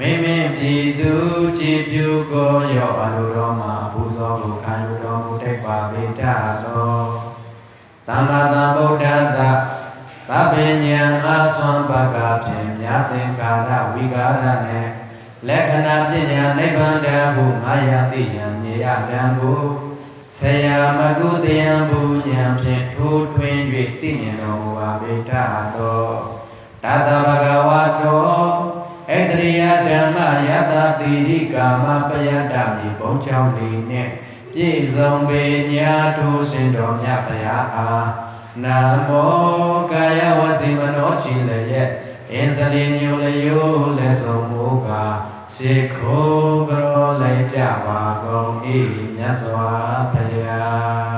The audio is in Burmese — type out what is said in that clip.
မိမိပြည်သူကြည်ပြုကိုရောအလိုတော်မှာပူဇော်ကိုခံယူ တော်မူထိုက်ပါပေတတ်တော်သမ္မာသမ္ဗုဒ္ဓတ္တသဗ္ဗညံအာသွံပကဖြင့်မြတ်သင်္ကာရဝိကာရနှင့်လက္ခဏာပညာနိဗ္ဗာန်တဟုငါယတိယံညေယတံကိုဆရာမကုတယံဘူဉံဖြင့်ထိုးထွင်း၍သိမြင်တော်မူပါပေတတ်တော်တသဗ္ဗဂဝတောဣတရိယဓမ္မယတတိရိကာမပယတ္တမိဘုံချောင်းလေးနှင့် ပြည့်စုံပေညာထိုးရှင်တော်မြတ်ဗျာအားနာမောကာယဝစီမနောချီလည်းရဲ့အင်းစရိညုလယိုလက်ဆုံးမူကားရှိခိုးကြောလိုက်ကြပါကုန်၏မြတ်စွာဘုရား